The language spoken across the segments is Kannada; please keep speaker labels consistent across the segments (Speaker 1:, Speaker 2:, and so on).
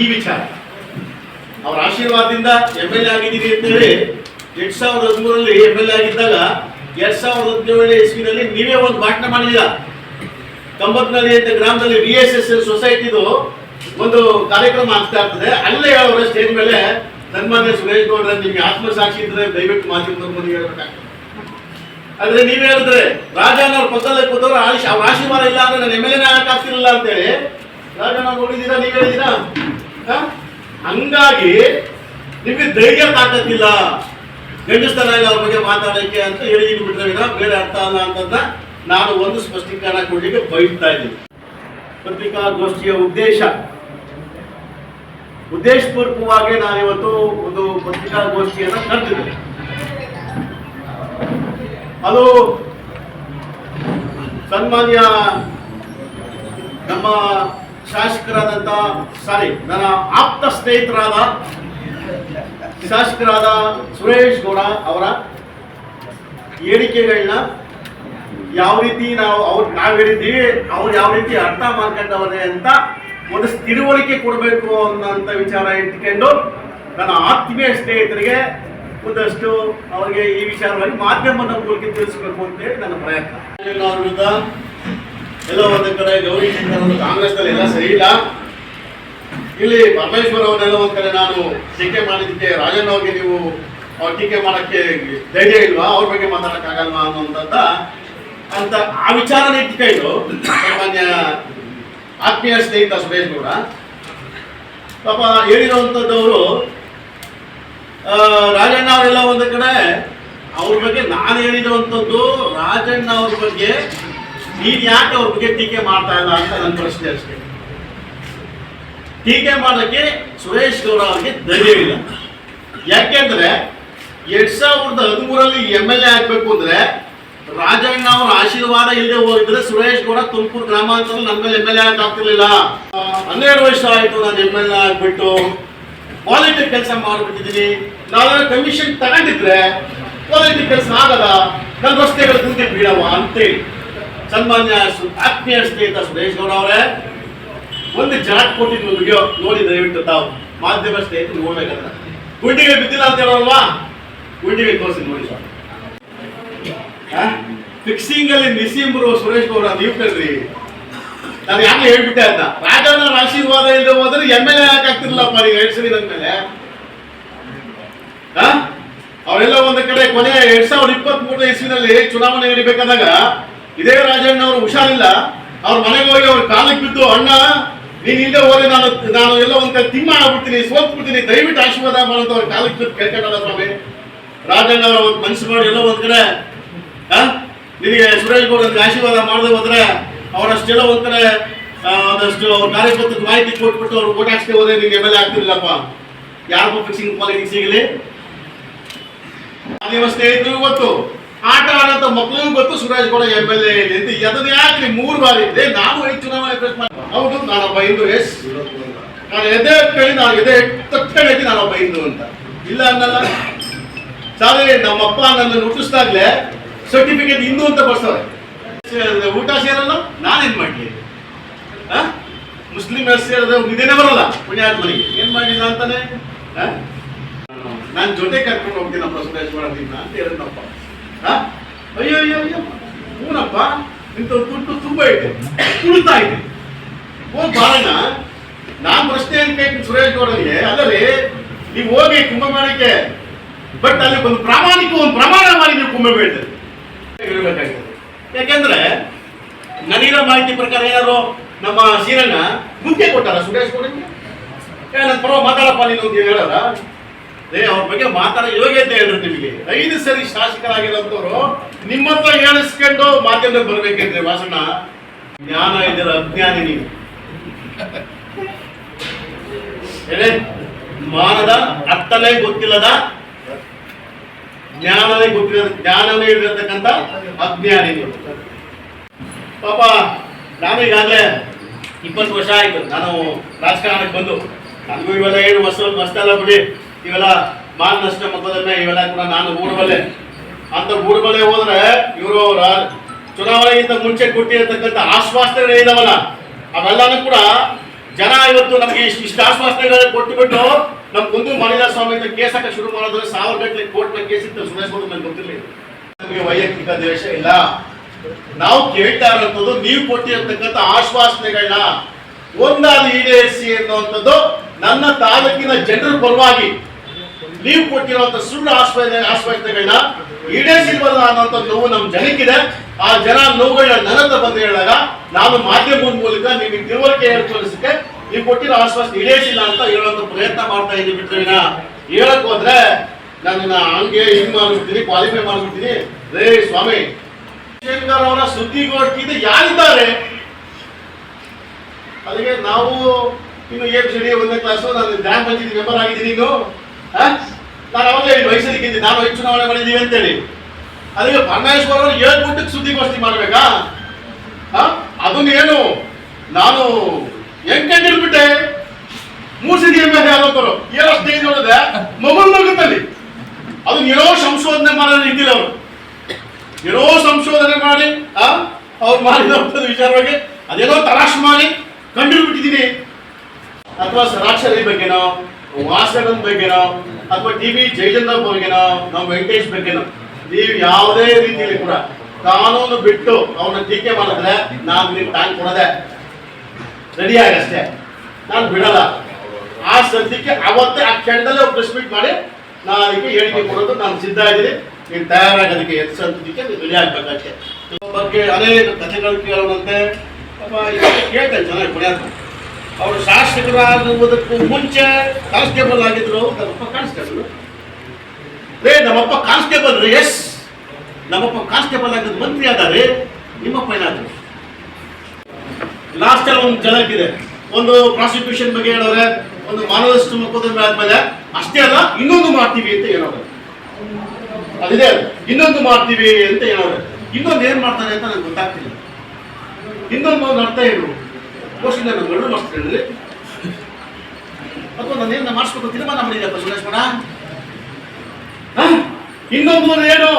Speaker 1: ಈ ವಿಚಾರ. ಅವರ ಆಶೀರ್ವಾದದಿಂದ ಎಂ ಎಲ್ ಎ ಆಗಿದ್ದೀರಿ ಅಂತೇಳಿ ಎರಡ್ ಸಾವಿರದ ಹದಿಮೂರಲ್ಲಿ ಎಂ ಎಲ್ ಎ ಆಗಿದ್ದಾಗ ಎರಡ್ ಸಾವಿರದ ಹದಿನೇಳನೇ ಇಸ್ವಿನಲ್ಲಿ ನೀವೇ ಒಂದು ಭಾಷಣ ಮಾಡಿದ್ದೀರ? ಕಂಬತ್ನಲ್ಲಿ ಅಂತ ಗ್ರಾಮದಲ್ಲಿ ವಿ ಎಸ್ ಎಸ್ ಎಲ್ ಸೊಸೈಟಿದು ಒಂದು ಕಾರ್ಯಕ್ರಮ ಆಗ್ತಾ ಇರ್ತದೆ. ಅಲ್ಲೇ ಅವರ ಸ್ಟೇಜ್ ಮೇಲೆ ಸನ್ಮಾನ್ಯ ಸುರೇಶ್ ಗೌಡ್ರ, ನಿಮ್ಗೆ ಆತ್ಮಸಾಕ್ಷಿ ಇದ್ರೆ ದಯವಿಟ್ಟು ಮಾಧ್ಯಮದ ಮುಂದೆ ಹೇಳ್ಬೇಕಾಗ್ತದೆ ಆದ್ರೆ ನೀವ್ ಹೇಳಿದ್ರೆ ರಾಜನ ಅವ್ರ ಕೂತವ್ರು ಅವ್ರ ಆಶೀರ್ವಾದ ಇಲ್ಲ ಅಂದ್ರೆ ನಾನು ಎಂ ಎಲ್ ಎನೇ ಆಗ್ತಿರಲಿಲ್ಲ ಅಂತೇಳಿ. ರಾಜನ ನೋಡಿದೀರಾ ನೀವ್ ಹೇಳಿದ್ದೀರಾ? ಹ? ಹಂಗಾಗಿ ನಿಮ್ಗೆ ಧೈರ್ಯ ತಾಕತ್ತಿಲ್ಲ ಗಂಡಸ್ತನ ಇಲ್ಲ ಅವ್ರ ಬಗ್ಗೆ ಮಾತಾಡಕ್ಕೆ ಅಂತ ಹೇಳಿ ಬಿಟ್ರೆ ಬೇರೆ ಅರ್ಥ ಅಲ್ಲ ಅಂತಂದ ನಾನು ಒಂದು ಸ್ಪಷ್ಟೀಕರಣ ಕೊಡ್ಲಿಕ್ಕೆ ಬಯಸ್ತಾ ಇದ್ದೀನಿ. ಪತ್ರಿಕಾಗೋಷ್ಠಿಯ ಉದ್ದೇಶ. ಉದ್ದೇಶಪೂರ್ವಕವಾಗಿ ನಾನಿವತ್ತು ಒಂದು ಪತ್ರಿಕಾಗೋಷ್ಠಿಯನ್ನು ಕರೆದಿದ್ದೆ ಅದು ಸನ್ಮಾನ್ಯ ನಮ್ಮ ಶಾಸಕರಾದಂಥ ಸಾರಿ ನನ್ನ ಆಪ್ತ ಸ್ನೇಹಿತರಾದ ಶಾಸಕರಾದ ಸುರೇಶ್ ಗೌಡ ಅವರ ಹೇಳಿಕೆಗಳನ್ನ ಯಾವ ರೀತಿ ನಾವು ಅವ್ರು ನಾವು ಹೇಳಿದ್ದೀವಿ ಅವ್ರು ಯಾವ ರೀತಿ ಅರ್ಥ ಮಾಡ್ಕೊಂಡವ್ರೆ ಅಂತ ಒಂದು ತಿಳುವಳಿಕೆ ಕೊಡಬೇಕು ಅನ್ನೋಂಥ ವಿಚಾರ ಇಟ್ಕೊಂಡು ನನ್ನ ಆತ್ಮೀಯ ಸ್ನೇಹಿತರಿಗೆ ಒಂದಷ್ಟು ಅವರಿಗೆ ಈ ವಿಚಾರವಾಗಿ ಮಾಧ್ಯಮದ ಮೂಲಕ ತಿಳಿಸಬೇಕು ಅಂತೇಳಿ ನನ್ನ ಪ್ರಯತ್ನ. ವಿರುದ್ಧ ಎಲ್ಲೋ ಒಂದು ಕಡೆ ಗೌರಿ ಶಂಕರ್ ಕಾಂಗ್ರೆಸ್ನಲ್ಲಿ ಎಲ್ಲ ಸರಿ ಇಲ್ಲ. ಇಲ್ಲಿ ಪರಮೇಶ್ವರ್ ಅವರೆಲ್ಲ ಒಂದ್ ಕಡೆ ನಾನು ಟೀಕೆ ಮಾಡಿದ್ದಕ್ಕೆ ರಾಜಣ್ಣ ಅವ್ರಿಗೆ ನೀವು ಅವ್ರ ಟೀಕೆ ಮಾಡಕ್ಕೆ ಧೈರ್ಯ ಇಲ್ವಾ? ಅವ್ರ ಬಗ್ಗೆ ಮಾತಾಡೋಕ್ಕಾಗಲ್ವಾ ಅನ್ನೋಂಥದ್ದ ಅಂತ ಆ ವಿಚಾರನ ಇಟ್ಕೊಂಡು ಸಾಮಾನ್ಯ ಆತ್ಮೀಯ ಸ್ನೇಹಿತ ಸುರೇಶ್ ಗೌಡ. ಪಾಪ ಹೇಳಿರುವಂತದ್ದವರು ರಾಜಣ್ಣ ಅವರೆಲ್ಲ ಒಂದು ಕಡೆ ಅವ್ರ ಬಗ್ಗೆ ನಾನು ಹೇಳಿರುವಂಥದ್ದು ರಾಜಣ್ಣ ಅವ್ರ ಬಗ್ಗೆ ನೀನ್ ಯಾಕೆ ಅವ್ರ ಬಗ್ಗೆ ಟೀಕೆ ಮಾಡ್ತಾ ಇಲ್ಲ ಅಂತ ನನ್ನ ಪ್ರಶ್ನೆ ಅಷ್ಟೇ. ಟೀಕೆ ಮಾಡೋಕ್ಕೆ ಸುರೇಶ್ ಗೌಡ ಅವರಿಗೆ ಧೈರ್ಯವಿಲ್ಲ ಯಾಕೆಂದ್ರೆ ಎರಡ್ ಸಾವಿರದ ಹದಿಮೂರಲ್ಲಿ ಎಂ ಎಲ್ ಎ ಆಗ್ಬೇಕು ಅಂದ್ರೆ ರಾಜಣ್ಣ ಅವರ ಆಶೀರ್ವಾದ ಇಲ್ಲದೆ ಹೋಗಿದ್ರೆ ಸುರೇಶ್ ಗೌಡ ತುಮಕೂರು ಗ್ರಾಮಾಂತರ ನನ್ನ ಮೇಲೆ ಎಂ ಎಲ್ ಎ ಆಗ್ತಿರ್ಲಿಲ್ಲ. ಹನ್ನೆರಡು ವರ್ಷ ಆಯ್ತು ನಾನು ಎಂ ಎಲ್ ಎ ಆಗ್ಬಿಟ್ಟು ಪಾಲಿಟಿಕ್ ಕೆಲಸ ಮಾಡ್ಬಿಟ್ಟಿದ್ದೀನಿ. ನಾನು ಕಮಿಷನ್ ತಗೊಂಡಿದ್ರೆ ಪಾಲಿಟಿಕ್ ಕೆಲಸ ಆಗಲ್ಲ. ನನ್ನ ರಸ್ತೆಗಳು ಬೀಳವ ಅಂತೇಳಿ. ಸನ್ಮಾನ್ಯ ಆತ್ಮೀಯ ಸ್ನೇಹಿತ ಸುರೇಶ್ ಗೌಡ ಅವರೇ ಒಂದು ಜಾಟ್ ಕೊಟ್ಟಿದ್ದು ವಿಡಿಯೋ ನೋಡಿ ದಯವಿಟ್ಟು ತಾವು. ಮಾಧ್ಯಮ ಸ್ನೇಹಿತರು ನೋಡ್ಬೇಕಂತ ಗುಂಡಿಗೆ ಬಿದ್ದಿಲ್ಲ ಅಂತ ಹೇಳೋಲ್ವಾ ಗುಂಡಿಗೆ ತೋರಿಸಿ ನೋಡಿ ಫಿಕ್ಸಿಂಗ್ ಅಲ್ಲಿ ಬರುವ ಸುರೇಶ್ ಗೌಡ, ನೀವು ಕೇಳ್ರಿ. ನಾನು ಯಾಕೆ ಹೇಳ್ಬಿಟ್ಟೆ ಅಂತ? ರಾಜನ ಆಶೀರ್ವಾದ ಇಲ್ಲದೆ ಹೋದ್ರೆ ಎಂ ಎಲ್ ಎ ಆಗ್ತಿರ್ಲಪ್ಪ ನೀವು ಎರಡು ಸರಿ ಮೇಲೆ? ಅವರೆಲ್ಲ ಒಂದು ಕಡೆ ಕೊನೆ ಎರಡ್ ಸಾವಿರದ ಇಪ್ಪತ್ತ್ ಮೂರನೇ ಇಸ್ವಿನಲ್ಲಿ ಚುನಾವಣೆ ನಡಿಬೇಕಾದಾಗ ಇದೇ ರಾಜಣ್ಣ ಅವರು ಹುಷಾರಿಲ್ಲ. ಅವ್ರ ಮನೆಗೆ ಹೋಗಿ ಅವ್ರ ಕಾಲಕ್ಕೆ ಬಿದ್ದು, ಅಣ್ಣ, ನೀನ್ ಹಿಂದೆ ಹೋದ್ರೆ ನಾನು ನಾನು ಎಲ್ಲ ಒಂದ್ ತಿಮ್ಮ ಆಗ್ಬಿಡ್ತೀನಿ, ಸೋತ್ ಬಿಡ್ತೀನಿ, ದಯವಿಟ್ಟು ಆಶೀರ್ವಾದ ಮಾಡಂತ ಅವ್ರ ಕಾಲಕ್ಕೆ ಬಿದ್ದು ಕೇಳ್ಕೊಂಡಲ್ಲ ಸ್ವಾಮಿ. ರಾಜಣ್ಣ ಅವರ ಒಂದು ಮನಸ್ಸು ಮಾಡಿ ಎಲ್ಲ ಒಂದ್ ಕಡೆ? ನಿನಗೆ ಸುರೇಶ್ ಗೌಡ ಆಶೀರ್ವಾದ ಮಾಡದೆ ಹೋದ್ರೆ, ಅವರಷ್ಟೆಲ್ಲ ಒಂದ್ ಕಡೆ ಒಂದಷ್ಟು ಅವ್ರ ಕಾರ್ಯಕರ್ತಕ್ಕೆ ಮಾಹಿತಿ ಕೊಟ್ಬಿಟ್ಟು ಅವ್ರು ಓಟ್ ಹಾಕ್ಸ್ಕೆ ಹೋದ್ರೆ ನಿಮ್ಗೆ ಎಂ ಎಲ್ ಎ ಆಗ್ತಿರ್ಲಿಲ್ಲಪ್ಪ. ಯಾರಿಗೂ ಫಿಕ್ಸಿಂಗ್ ಪಾಲಿಟಿಕ್ಸ್ ಸಿಗಲಿ. ಅದೇ ಸ್ನೇಹಿತರಿಗೂ ಗೊತ್ತು ಆಟ ಆಡಂತ ಮಕ್ಕಳಿಗೂ ಗೊತ್ತು Suresh Gowda M L A ಅಂತ ಅದನ್ನ ಮೂರು ಬಾರಿ ಇದೆ. ನಾನು ಐದು ಚುನಾವಣೆ ಮಾಡಿ. ಹೌದು, ನಾನೊಬ್ಬ ಹಿಂದೂ, ಎಸ್. ನಾನು ಎದೆ ಕೇಳಿ, ನಾನು ಎದೆ ತಕ್ಷಣ ನಾನೊಬ್ಬ ಹಿಂದೂ ಅಂತ. ಇಲ್ಲ ಅನ್ನಲ್ಲ. ನಮ್ಮ ನಮ್ಮಪ್ಪ ನನ್ನ ಹುಟ್ಟಿಸ್ದಾಗ್ಲೇ ಸರ್ಟಿಫಿಕೇಟ್ ಹಿಂದೂ ಅಂತ ಬರ್ಸವ್ರೆ. ಊಟ ಸೇರಲ್ಲ? ನಾನೇನ್ ಮಾಡ್ಲಿ? ಆ? ಮುಸ್ಲಿಂ ಹೆಸರು ಸೇರಿದ್ರೆ ಇದೇನೆ ಬರಲ್ಲ. ಪುಣ್ಯಾತ್ಮನಿಗೆ. ಏನ್ ಮಾಡಿಲ್ಲ ಅಂತಾನೆ? ನಾನು ಜೊತೆ ಕರ್ಕೊಂಡು ಹೋಗ್ತೀನಪ್ಪ ಸುರೇಶ್ ಮಾಡೋದಿನ್ನ ಅಂತ ಹೇಳಿದ್ನಪ್ಪ? ಅಯ್ಯೋ ಅಯ್ಯೋ ಅಯ್ಯೋ. ಹೂನಪ್ಪ ಇಂಥ ದುಡ್ಡು ತುಂಬ ಐತೆ. ಉಳಿತಾ ಇದೆ ಓ ಬಾರಣ ನಾನು ಪ್ರಶ್ನೆ ಏನ್ ಕೇಳ್ತೀನಿ ಸುರೇಶ್ ಗೌಡನಿಗೆ. ಅಲ್ಲರಿ ನೀವು ಹೋಗಿ ಕುಂಭಮೇಳಕ್ಕೆ ಬಟ್ ಅಲ್ಲಿ ಒಂದು ಪ್ರಾಮಾಣಿಕ, ಒಂದು ಪ್ರಮಾಣ ಮಾಡಿ ನೀವು ಕುಂಭಮೇಳದಲ್ಲಿ ಯಾಕೆಂದ್ರೆ ನನಗಿರೋ ಮಾಹಿತಿ ಪ್ರಕಾರ ಏನಾದ್ರು ನಮ್ಮ ಸೀರಣ್ಣ ಮುಂದೆ ಕೊಟ್ಟಾರ ಸುರೇಶ್ ಗೌಡನಿಗೆ? ನನ್ನ ಪರವಾಗಿ ಮಾತಾಡಪ್ಪ ನೀನು ಅಂತ ಏ, ಅವ್ರ ಬಗ್ಗೆ ಮಾತಾಡೋ ಯೋಗ್ಯತೆ ಹೇಳ್ರಿ ನಿಮಗೆ. ಐದು ಸರಿ ಶಾಸಕರಾಗಿರೋಂಥವ್ರು ನಿಮ್ಮ ಹತ್ರ ಹೇಳಿಸ್ಕೊಂಡು ಮಾಧ್ಯಮದಲ್ಲಿ ಬರ್ಬೇಕಂದ್ರೆ ಭಾಷಣ ಜ್ಞಾನ ಇದರ ಅಜ್ಞಾನಿ ನೀವು. ಹೇಳಿ, ಮಾನದ ಅರ್ಥನೇ ಗೊತ್ತಿಲ್ಲದ, ಜ್ಞಾನನೇ ಗೊತ್ತಿಲ್ಲದ ಜ್ಞಾನನೇ ಇರತಕ್ಕಂಥ ಅಜ್ಞಾನಿ ನೀವು. ಪಾಪ, ನಾನು ಈಗಾಗಲೇ ಇಪ್ಪತ್ತು ವರ್ಷ ಆಯ್ತು. ನಾನು ರಾಜಕಾರಣಕ್ಕೆ ಬಂದು. ನನಗೂ ಇವೆಲ್ಲ ಏನು ಹೊಸ ಹೊಸ್ತಲ್ಲ ಬಿಡಿ. ಇವೆಲ್ಲ ಮಾನ್ ನಷ್ಟ ಇವೆಲ್ಲ ಕೂಡ ನಾನು ಊರ್ಬಲ್ಲೆ. ಅಂತ ಊರ್ಬಲ್ಲೆ ಹೋದ್ರೆ ಇವರು ಚುನಾವಣೆಗಿಂತ ಮುಂಚೆ ಕೊಟ್ಟಿರತಕ್ಕಂಥ ಆಶ್ವಾಸನೆಗಳು ಇದಾವಲ್ಲ ಅವೆಲ್ಲನೂ ಕೂಡ ಜನ ಇವತ್ತು ನಮಗೆ ಇಷ್ಟು ಇಷ್ಟು ಆಶ್ವಾಸನೆಗಳು ಕೊಟ್ಟುಬಿಟ್ಟು ನಮ್ಮ ಕುಂದು ಮಣಿದಾರ ಸ್ವಾಮಿ ಅಂತ ಕೇಸ್ ಶುರು ಮಾಡಿದ್ರೆ ಸಾವಿರ ಗಂಟೆ ಕೋರ್ಟ್ ಕೇಸ್ ಇತ್ತು. ಸುರೇಶ್ ಮೇಲೆ ಗೊತ್ತಿರಲಿಲ್ಲ. ನಮಗೆ ವೈಯಕ್ತಿಕ ದ್ವೇಷ ಇಲ್ಲ. ನಾವು ಕೇಳ್ತಾ ಇರೋಂಥದ್ದು ನೀವು ಕೊಟ್ಟಿರತಕ್ಕಂಥ ಆಶ್ವಾಸನೆಗಳನ್ನ ಒಂದಾದ ಈಡೇರಿಸಿ ಅನ್ನುವಂಥದ್ದು ನನ್ನ ತಾಲೂಕಿನ ಜನರ ಪರವಾಗಿ ನೀವು ಕೊಟ್ಟಿರುವಂತ ಸುಳ್ಳು ಆಶ್ವಾಸನೆ ಆಶ್ವಾಸನೆಗಳನ್ನ ಈಡೇರಿಸಿಲ್ವಲ್ಲ ಅನ್ನೋಂಥ ನೋವು ನಮ್ಮ ಜನಕ್ಕಿದೆ. ಆ ಜನ ನೋವುಗಳನ್ನ ನನ್ನ ಬಂದು ಹೇಳಿದಾಗ ನಾನು ಮಾಧ್ಯಮದ ಮೂಲಕ ನಿಮಗೆ ತಿಳುವಳಿಕೆ ತೋರಿಸಕ್ಕೆ ನೀವು ಕೊಟ್ಟಿರೋ ಆಶ್ವಾಸನೆ ಈಡೇರಿಸಿಲ್ಲ ಅಂತ ಹೇಳುವಂತ ಪ್ರಯತ್ನ ಮಾಡ್ತಾ ಇದ್ದೀನಿ ಬಿಟ್ಟರೆ ಹೇಳಕ್ ಹೋದ್ರೆ ನನ್ನ ಹಂಗೆ ಹಿಂಗ್ ಮಾಡ್ಬಿಡ್ತೀನಿ ಕ್ವಾಲಿಫೈ ಮಾಡ್ಬಿಡ್ತೀನಿ ರೇ ಸ್ವಾಮಿ ಅವರ ಸುದ್ದಿಗೋಷ್ಠಿಯಿಂದ ಯಾರಿದ್ದಾರೆ? ಅದಕ್ಕೆ ನಾವು ಇನ್ನು ಏಪ್ ಡಿ ಒಂದನೇ ಕ್ಲಾಸು ನಾನು ಗ್ರಾಮ ಪಂಚಾಯತಿ ಮೆಂಬರ್ ಆಗಿದ್ದೀನಿ ಇನ್ನು. ಆ? ನಾನು ಅವಾಗಲೇ ಇಲ್ಲಿ ವಯಸ್ಸಲ್ಲಿದ್ದೀನಿ ನಾನು ಹೆಚ್ಚು ಚುನಾವಣೆ ಮಾಡಿದ್ದೀವಿ ಅಂತೇಳಿ. ಅದಕ್ಕೆ ಪರಮೇಶ್ವರ್ ಅವರು ಹೇಳ್ಬಿಟ್ಟು ಸುದ್ದಿಗೋಷ್ಠಿ ಮಾಡಬೇಕಾ? ಅದನ್ನ ಏನು? ನಾನು ಹೆಂಗ್ ಕಂಡಿಡ್ಬಿಟ್ಟೆ ಮೂರು ಮೇಲೆ ಆಗೋತರು ಏನೋ ಸ್ಟೇಜ್ ನೋಡಿದೆ ಮೊಬೈಲ್ ಮಗುತ್ತಲ್ಲಿ ಅದನ್ನ ಏನೋ ಸಂಶೋಧನೆ ಮಾಡಲು ಇದ್ದಿಲ್ಲ ಅವರು. ಏನೋ ಸಂಶೋಧನೆ ಮಾಡಿ ಅವ್ರು ಮಾಡಿದಂಥದ್ದು ವಿಚಾರವಾಗಿ ಅದೇನೋ ತರಾಶ್ ಮಾಡಿ ಕಂಡುಬಿಟ್ಟಿದ್ದೀನಿ ಅಥವಾ ಸರಾಕ್ಷರಿ ಬಗ್ಗೆನೋ ವಾಸಗನ್ ಬಗ್ಗೆನೋ ಅಥವಾ ಟಿ ವಿ ಜಯಚಂದ್ರ ಬಗ್ಗೆನೋ ನಮ್ಮ ವೆಂಕಟೇಶ್ ಬಗ್ಗೆನೋ ನೀವು ಯಾವುದೇ ರೀತಿಯಲ್ಲಿ ಕೂಡ ಕಾನೂನು ಬಿಟ್ಟು ಅವನ ಟೀಕೆ ಮಾಡಿದ್ರೆ ನಾನು ನಿಮ್ಗೆ ಟೈಮ್ ಕೊಡದೆ ರೆಡಿಯಾಗಿ ಅಷ್ಟೇ ನಾನು ಬಿಡಲ್ಲ. ಆ ಸದ್ಯಕ್ಕೆ ಅವತ್ತೇ ಆ ಕ್ಷಣದಲ್ಲೇ ಪ್ರೆಸ್ ಮೀಟ್ ಮಾಡಿ ನಾನು ಅದಕ್ಕೆ ಹೇಳಿಕೆ ಕೊಡೋದು ನಾನು ಸಿದ್ಧ ಇದ್ದೀನಿ. ನೀವು ತಯಾರಾಗೋದಕ್ಕೆ ಎತ್ತು ಸದ್ಯಕ್ಕೆ ನೀವು ರೆಡಿ ಬಗ್ಗೆ ಅನೇಕ ಕಥೆಗಳು ಕೇಳೋಣಂತೆ. ಕೇಳ್ತೇನೆ ಚೆನ್ನಾಗಿ ಪುಣ್ಯಾತ್ಮ ಅವರು ಶಾಸಕರಾಗುವುದಕ್ಕೂ ಮುಂಚೆ ಕಾನ್ಸ್ಟೇಬಲ್ ಆಗಿದ್ರು ನಮ್ಮಪ್ಪ ಕಾನ್ಸ್ಟೇಬಲ್. ರೇ ನಮ್ಮಪ್ಪ ಕಾನ್ಸ್ಟೇಬಲ್ ರೀ, ಎಸ್. ನಮ್ಮಪ್ಪ ಕಾನ್ಸ್ಟೇಬಲ್ ಆಗಿದ್ದು ಮಂತ್ರಿ ಆದರೆ, ನಿಮ್ಮಪ್ಪ ಏನಾದ್ರು. ಲಾಸ್ಟ್ ಅಲ್ಲಿ ಒಂದು ಜನಕ್ಕಿದೆ ಒಂದು ಪ್ರಾಸಿಕ್ಯೂಷನ್ ಬಗ್ಗೆ ಹೇಳೋರೆ, ಒಂದು ಮಾನವಷ್ಟು ಮೊಕದ್ದಮೆ ಆದ್ಮೇಲೆ ಅಷ್ಟೇ ಅಲ್ಲ, ಇನ್ನೊಂದು ಮಾಡ್ತೀವಿ ಅಂತ ಹೇಳೋರು. ಅದಿದೆ ಅದು. ಇನ್ನೊಂದು ಮಾಡ್ತೀವಿ ಅಂತ ಹೇಳೋರು. ಇನ್ನೊಂದು ಏನ್ ಮಾಡ್ತಾರೆ ಅಂತ ನನಗೆ ಗೊತ್ತಾಗ್ತಿಲ್ಲ. ಇನ್ನೊಂದು ಒಂದು ಅರ್ಥ ಏನು ನಾನು ಗಡು ಮಾಡಿಸ್ತೀನಿ ಅಥವಾ ನಾನು ಏನು ಮಾಡಿಸ್ಬೇಕು ತೀರ್ಮಾನ ಮಾಡಿದ್ಯಪ್ಪ ಸುರೇಶ್ ಮಣ ಇನ್ನೊಂದು ಏನು?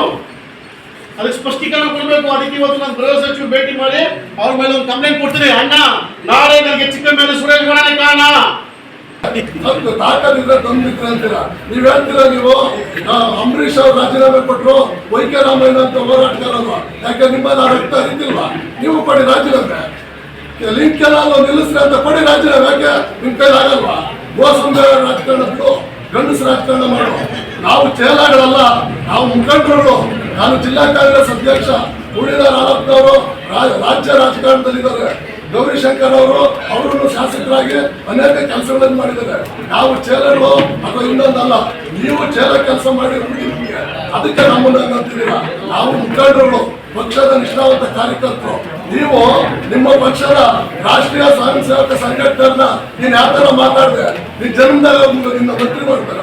Speaker 1: ಅದಕ್ಕೆ ಸ್ಪಷ್ಟೀಕರಣ ಕೊಡಬೇಕು. ಅದಕ್ಕೆ ಇವತ್ತು ನಾನು ಗೃಹ ಸಚಿವ ಭೇಟಿ ಮಾಡಿ ಅವ್ರ ಮೇಲೆ ಒಂದು ಕಂಪ್ಲೇಂಟ್ ಕೊಡ್ತೀನಿ. ಅಣ್ಣ, ನಾಳೆ ನನಗೆ ಚಿಕ್ಕ ಮೇಲೆ ಸುರೇಶ್ ಗೌಡನೇ ಕಾರಣ.
Speaker 2: ಅದು ತಾಕತ್ತಿದ್ರೆ ಅವ್ರು ರಾಜೀನಾಮೆ ಕೊಟ್ಟರು ವೈಕೆ ರಾಮಯ್ಯ ಅಂತ ಹೋರಾಟಗಾರರು. ಯಾಕೆ ನಿಮ್ಮನ್ನ ರಕ್ತ ಹರಿತಿಲ್ವಾ? ನೀವು ಕೊಡಿ ರಾಜೀನಾಮೆ. ಲಿಂಕ್ ಎಲ್ಲ ನಿಲ್ಲಿಸ್ರಿ ಅಂತ ಕೊಡಿ ರಾಜೀನಾಮೆ ಯಾಕೆ ನಿಮ್ ಗೋ ಸುಂದರ ಮೋಸಂದ ರಾಜಕಾರಣ ಬಿಡು ಗಂಡಸ ರಾಜಕಾರಣ ಮಾಡು. ನಾವು ಚೇಲಾಗಳಲ್ಲ, ನಾವು ಮುಖಂಡರುಗಳು. ನಾನು ಜಿಲ್ಲಾ ಕಾಂಗ್ರೆಸ್ ಅಧ್ಯಕ್ಷ, ಉಳಿದ ನಾಲ್ಕನವರು ರಾಜ್ಯ ರಾಜಕಾರಣದಲ್ಲಿದ್ದಾರೆ ಗೌರಿಶಂಕರ್ ಅವರು, ಅವರನ್ನು ಶಾಸಕರಾಗಿ ಅನೇಕ ಕೆಲಸಗಳನ್ನು ಮಾಡಿದ್ದಾರೆ. ನಾವು ಚೇಲರು ಅಥವಾ ಇನ್ನೊಂದಲ್ಲ, ನೀವು ಚೇಲ ಕೆಲಸ ಮಾಡಿ ಅದಕ್ಕೆ ನಮ್ಮನ್ನು ಅಂತೀರಾ ನಾವು ಮುಖಂಡರುಗಳು, ಪಕ್ಷದ ನಿಷ್ಠಾವಂತ ಕಾರ್ಯಕರ್ತರು. ನೀವು ನಿಮ್ಮ ಪಕ್ಷದ ರಾಷ್ಟ್ರೀಯ ಸ್ವಯಂ ಸೇವಕ ಸಂಘಟನೆಯನ್ನ ನೀನ್ ಯಾವ ತರ ಮಾತಾಡಿದೆ? ನೀನ್ ಜನ್ಮದಾಗ ನಿನ್ನ ಮಂತ್ರಿ ಮಾಡ್ತಾರ?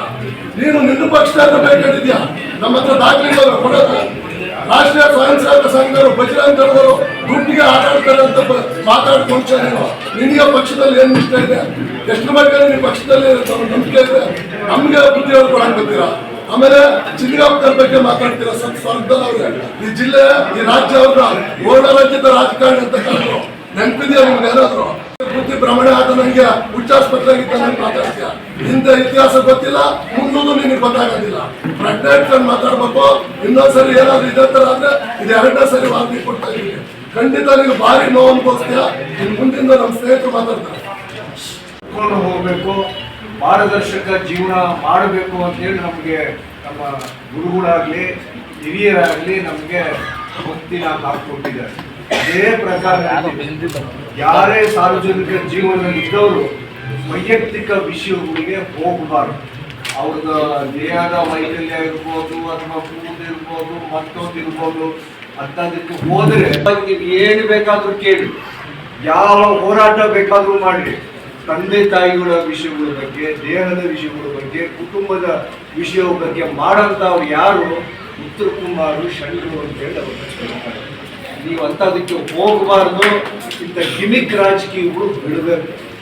Speaker 2: ನೀನು ನಿನ್ನ ಪಕ್ಷದಾಗ ಬೇಕಾಗಿದ್ಯಾ ನಮ್ಮ ಹತ್ರ ದಾಖಲೆಗಳು ಕೊಡೋದು. ರಾಷ್ಟ್ರೀಯ ಸ್ವಯಂ ಸೇವಕ ಸಂಘರು ಬಜರಂಗ ದಳದವರು ದುಡ್ಡಿಗೆ ಆಟ ಆಡ್ತಾರೆ ಅಂತ ಮಾತಾಡ್ಕೊಂಡ್ರೆ ನೀನು ನಿನಗೆ ಪಕ್ಷದಲ್ಲಿ ಏನ್ ಇಷ್ಟ ಇದೆ? ಎಷ್ಟು ಬಗ್ಗೆ ನಿನ್ನ ಪಕ್ಷದಲ್ಲಿ ನಂಬಿಕೆ ಇದೆ? ನಮ್ಗೆ ಬುದ್ಧಿ ಹೇಳ್ಕೊಡಕ್ ಬರ್ತೀರಾ ಆಮೇಲೆ ಚಿನ್ನಗಾಂವ್ಕರ್ ಬಗ್ಗೆ ಮಾತಾಡ್ತೀರಾ? ಸ್ವಲ್ಪ ಅವ್ರೆ. ಈ ಜಿಲ್ಲೆ, ಈ ರಾಜ್ಯ ಅವ್ರ ಓಡರಾಜ್ಯದ ರಾಜಕಾರಣಿ ಅಂತ ಕರೆದ್ರು ನೆನಪಿದೆಯಾ ನಿಮ್ಗೆ ಯಾರಾದ್ರು ಬುದ್ಧಿ ಭ್ರಮಣೆ ಆದ ನಂಗೆ ಹುಚ್ಚಾಸ್ಪತ್ರೆಗಿದ್ದ ನಂಗೆ ಮಾತಾಡ್ತೀಯ? ಹಿಂದೆ ಇತಿಹಾಸ ಗೊತ್ತಿಲ್ಲ ಮುಂದೂ ನಿನಗೆ ಗೊತ್ತಾಗೋದಿಲ್ಲ. ಪ್ರಜ್ಞೆ ಇಟ್ಕೊಂಡು ಮಾತಾಡ್ಬೇಕು. ಇನ್ನೊಂದ್ಸರಿ ಏನಾದ್ರು ಇದೇ ತರ ಆದ್ರೆ ಇದು ಎರಡನೇ ಸರಿ ವಾರ್ನಿಂಗ್ ಕೊಡ್ತಾ ಇದ್ದೀನಿ. ಖಂಡಿತ ನೀವು ಭಾರಿ ನೋವು ಅನ್ಕೋಸ್ತೀಯ ಮುಂದಿಂದ ನಮ್ಮ ಸ್ನೇಹಿತರು ಮಾತಾಡ್ತಾರೆ.
Speaker 3: ಹೋಗಬೇಕು. ಪಾರದರ್ಶಕ ಜೀವನ ಮಾಡಬೇಕು ಅಂತೇಳಿ ನಮಗೆ ನಮ್ಮ ಗುರುಗಳಾಗಲಿ, ಹಿರಿಯರಾಗಲಿ ನಮಗೆ ಭಕ್ತಿನ ಹಾಕ್ಕೊಟ್ಟಿದ್ದಾರೆ. ಅದೇ ಪ್ರಕಾರ ಯಾರೇ ಸಾರ್ವಜನಿಕ ಜೀವನದಲ್ಲಿ ಇದ್ದವರು ವೈಯಕ್ತಿಕ ವಿಷಯಗಳಿಗೆ ಹೋಗಬಾರ್ದು. ಅವ್ರದ್ದು ದೇಹದ ವೈಕಲ್ಯ ಇರ್ಬೋದು ಅಥವಾ ಕೂದು ಇರ್ಬೋದು, ಮತ್ತೊಂದು ಇರ್ಬೋದು ಅಂತದಕ್ಕೆ ಹೋದರೆ ಏನು ಬೇಕಾದರೂ ಕೇಳಿ, ಯಾವ ಹೋರಾಟ ಬೇಕಾದರೂ ಮಾಡಿ ತಂದೆ ತಾಯಿಗಳ ವಿಷಯಗಳ ಬಗ್ಗೆ, ದೇಹದ ವಿಷಯಗಳ ಬಗ್ಗೆ, ಕುಟುಂಬದ ವಿಷಯ ಬಗ್ಗೆ ಮಾಡೋಂಥವ್ರು ಯಾರು? ಉತ್ತರ ಕುಮಾರು ಶಂಕರು ಅಂತೇಳಿ ಅವ್ರು ಹೇಳ್ತಾರೆ. ನೀವು ಅಂಥದಕ್ಕೆ ಹೋಗಬಾರ್ದು. ಇಂಥ ಗಿಮಿಕ್ ರಾಜಕೀಯಗಳು ಬಿಡಬೇಕು.